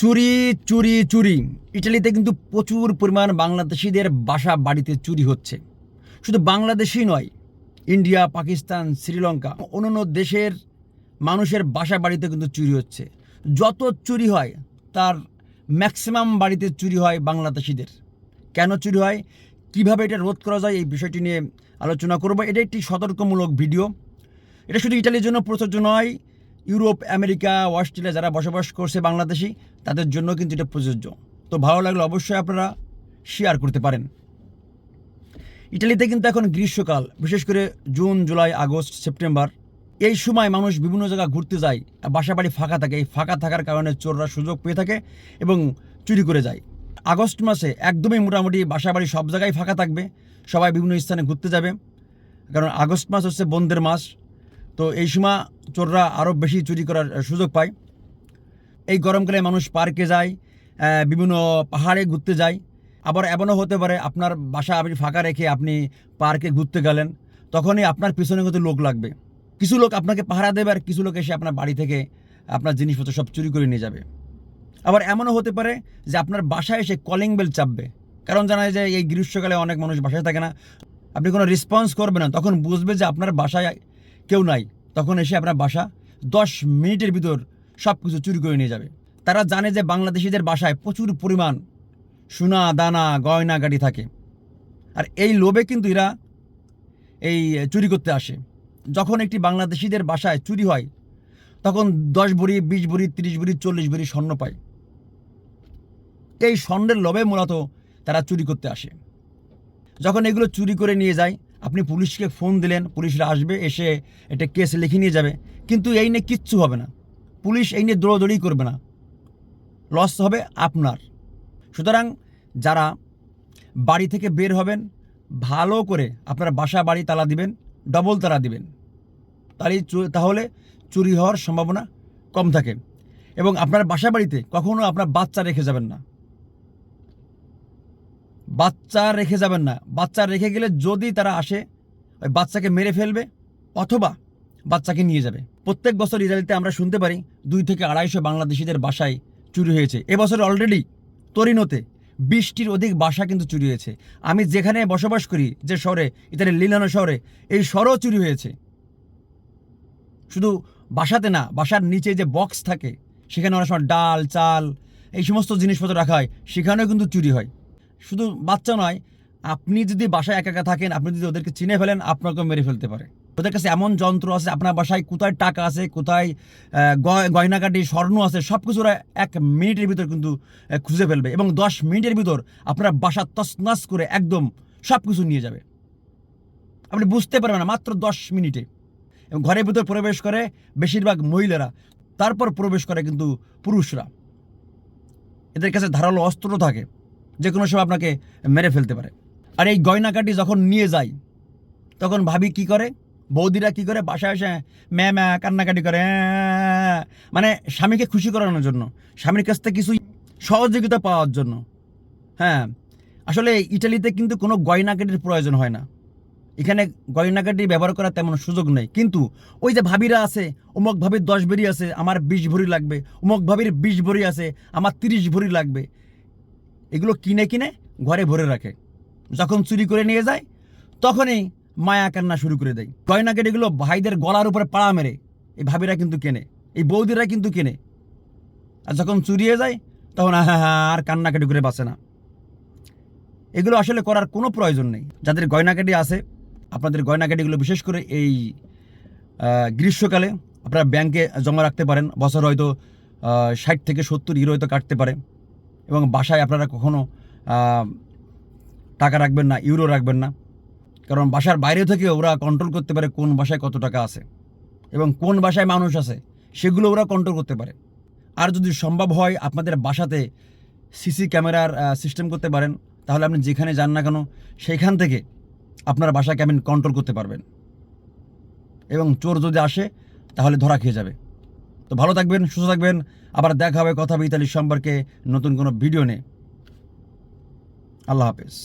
চুরি চুরি চুরি। ইটালিতে কিন্তু প্রচুর পরিমাণ বাংলাদেশিদের বাসা বাড়িতে চুরি হচ্ছে। শুধু বাংলাদেশই নয়, ইন্ডিয়া, পাকিস্তান, শ্রীলঙ্কা, অন্যান্য দেশের মানুষের বাসা বাড়িতে কিন্তু চুরি হচ্ছে। যত চুরি হয়, তার ম্যাক্সিমাম বাড়িতে চুরি হয় বাংলাদেশিদের। কেন চুরি হয়? কীভাবে এটা রোধ করা যায় এই বিষয়টি নিয়ে আলোচনা করব। এটা একটি সতর্কমূলক ভিডিও। এটা শুধু ইটালির জন্য প্রযোজ্য নয় ইউরোপ, আমেরিকা অস্ট্রেলিয়া যারা বসবাস করছে বাংলাদেশি, তাদের জন্য কিন্তু এটা প্রযোজ্য। তো ভালো লাগলে অবশ্যই আপনারা শেয়ার করতে পারেন। ইটালিতে কিন্তু এখন গ্রীষ্মকাল, বিশেষ করে জুন, জুলাই, আগস্ট, সেপ্টেম্বর। এই সময় মানুষ বিভিন্ন জায়গা ঘুরতে যায় বাসা বাড়ি ফাঁকা থাকে। এই ফাঁকা থাকার কারণে চোররা সুযোগ পেয়ে থাকে এবং চুরি করে যায়। আগস্ট মাসে একদমই মোটামুটি বাসা বাড়ি সব জায়গায় ফাঁকা থাকবে। সবাই বিভিন্ন স্থানে ঘুরতে যাবে। কারণ আগস্ট মাস হচ্ছে বন্ধের মাস। তো এই সময় চোররা আরও বেশি চুরি করার সুযোগ পায়। এই গরমকালে মানুষ পার্কে যায় বিভিন্ন পাহাড়ে ঘুরতে যায়। আবার এমনও হতে পারে আপনার বাসা আপনি ফাঁকা রেখে আপনি পার্কে ঘুরতে গেলেন, তখনই আপনার পিছনে কিন্তু লোক লাগবে। কিছু লোক আপনাকে পাহারা দেবে আর কিছু লোক এসে আপনার বাড়ি থেকে আপনার জিনিসপত্র সব চুরি করে নিয়ে যাবে। আবার এমনও হতে পারে যে আপনার বাসায় এসে কলিং বেল চাপবে। কারণ জানা যায় যে এই গ্রীষ্মকালে অনেক মানুষ বাসায় থাকে না। আপনি কোনো রেসপন্স করবেন না, তখন বুঝবে যে আপনার বাসায় কেউ নাই। তখন এসে আপনার বাসা দশ মিনিটের ভিতর সব কিছু চুরি করে নিয়ে যাবে। তারা জানে যে বাংলাদেশিদের বাসায় প্রচুর পরিমাণ সোনা, দানা, গয়না, গাড়ি থাকে। আর এই লোভে কিন্তু এরা এই চুরি করতে আসে। যখন একটি বাংলাদেশিদের বাসায় চুরি হয়, তখন দশ ভরি, বিশ ভরি, তিরিশ ভরি, চল্লিশ ভরি স্বর্ণ পায়। এই স্বর্ণের লোভে মূলত তারা চুরি করতে আসে। যখন এগুলো চুরি করে নিয়ে যায় আপনি পুলিশকে ফোন দিলেন পুলিশরা আসবে, এসে একটা কেস লিখে নিয়ে যাবে। কিন্তু এই নিয়ে কিচ্ছু হবে না। পুলিশ এই নিয়ে দৌড়াদৌড়ি করবে না। লস হবে আপনার। সুতরাং যারা বাড়ি থেকে বের হবেন, ভালো করে আপনার বাসা, বাড়ি তালা দিবেন ডবল তালা দিবেন। তাহলে তাহলে চুরি হওয়ার সম্ভাবনা কম থাকে। এবং আপনার বাসা, বাড়িতে কখনো আপনার বাচ্চা রেখে যাবেন না। বাচ্চা রেখে যাবেন না। বাচ্চা রেখে গেলে যদি তারা আসে, ওই বাচ্চাকে মেরে ফেলবে অথবা বাচ্চাকে নিয়ে যাবে। প্রত্যেক বছর ইতালিতে আমরা শুনতে পারি, দুই থেকে আড়াইশো বাংলাদেশিদের বাসায় চুরি হয়েছে। এবছর অলরেডি তরিনোতে বিশটির অধিক বাসা কিন্তু চুরি হয়েছে। আমি যেখানে বসবাস করি, যে শহরে, ইতালির লিলানো শহরে, এই শহরও চুরি হয়েছে। শুধু বাসাতে না, বাসার নিচে যে বক্স থাকে, সেখানে অনেক সময় ডাল, চাল, এই সমস্ত জিনিসপত্র রাখা হয়, সেখানেও কিন্তু চুরি হয়। শুধু বাচ্চা নয়, আপনি যদি বাসায় একা একা থাকেন, আপনি যদি ওদেরকে চিনে ফেলেন, আপনাকেও মেরে ফেলতে পারে। ওদের কাছে এমন যন্ত্র আছে, আপনার বাসায় কোথায় টাকা আছে, কোথায় গয়নাকাটি স্বর্ণ আছে সব কিছু ওরা এক মিনিটের ভিতর কিন্তু খুঁজে ফেলবে এবং দশ মিনিটের ভিতর আপনার বাসা তসনাস করে একদম সব কিছু নিয়ে যাবে। আপনি বুঝতে পারবেন না, মাত্র দশ মিনিটে। এবং ঘরের ভিতর প্রবেশ করে বেশিরভাগ মহিলারা, তারপর প্রবেশ করে কিন্তু পুরুষরা। এদের কাছে ধারালো অস্ত্র থাকে। যে কোনো সময় আপনাকে মেরে ফেলতে পারে। আর এই গয়নাকাটি যখন নিয়ে যায় তখন ভাবি কি করে? বৌদিরা কি করে? বাসায় এসে ম্যা ম্যা কান্নাকাটি করে "অ্যাঁ", মানে স্বামীকে খুশি করানোর জন্য স্বামীর কাছ থেকে কিছু সহযোগিতা পাওয়ার জন্য। হ্যাঁ আসলে ইটালিতে কিন্তু কোনো গয়নাকাটির প্রয়োজন হয় না। এখানে গয়নাকাটি ব্যবহার করার তেমন সুযোগ নেই। কিন্তু ওই যে ভাবিরা আছে অমুক ভাবির দশ ভরি আছে আমার বিশ ভরি লাগবে অমুক ভাবির বিশ ভরি আছে আমার তিরিশ ভরি লাগবে। এগুলো কিনে কিনে ঘরে ভরে রাখে। যখন চুরি করে নিয়ে যায়, তখনই মায়া কান্না শুরু করে দেয়। গয়নাকাটিগুলো ভাইদের গলার উপরে পাড়া মেরে, এই ভাবিরা কিন্তু কেনে, এই বৌদিরা কিন্তু কেনে। আর যখন চুরিয়ে যায়, তখন আর কান্না কান্নাকাটি করে বাঁচে না। এগুলো আসলে করার কোনো প্রয়োজন নেই। যাদের গয়নাকাটি আছে, আপনাদের গয়নাকাটিগুলো বিশেষ করে এই গ্রীষ্মকালে আপনারা ব্যাংকে জমা রাখতে পারেন, বছর হয়তো ষাট থেকে সত্তর ইউরো হয়তো কাটতে পারে। এবং বাসায় আপনারা কখনো আহ, টাকা রাখবেন না ইউরো রাখবেন না। কারণ বাসার বাইরে থেকে ওরা কন্ট্রোল করতে পারে কোন বাসায় কত টাকা আছে এবং কোন বাসায় মানুষ আছে সেগুলো ওরা কন্ট্রোল করতে পারে। আর যদি সম্ভব হয় আপনাদের বাসাতে সিসি ক্যামেরার সিস্টেম করতে পারেন তাহলে আপনি যেখানে যান না কেন সেইখান থেকে আপনার বাসা কেমন কন্ট্রোল করতে পারবেন। এবং চোর যদি আসে তাহলে ধরা খেয়ে যাবে। তো ভালো থাকবেন, সুস্থ থাকবেন। আবার দেখা হবে কথা হবে ইতালির সম্পর্কে নতুন কোনো ভিডিও নিয়ে। আল্লাহ হাফেজ।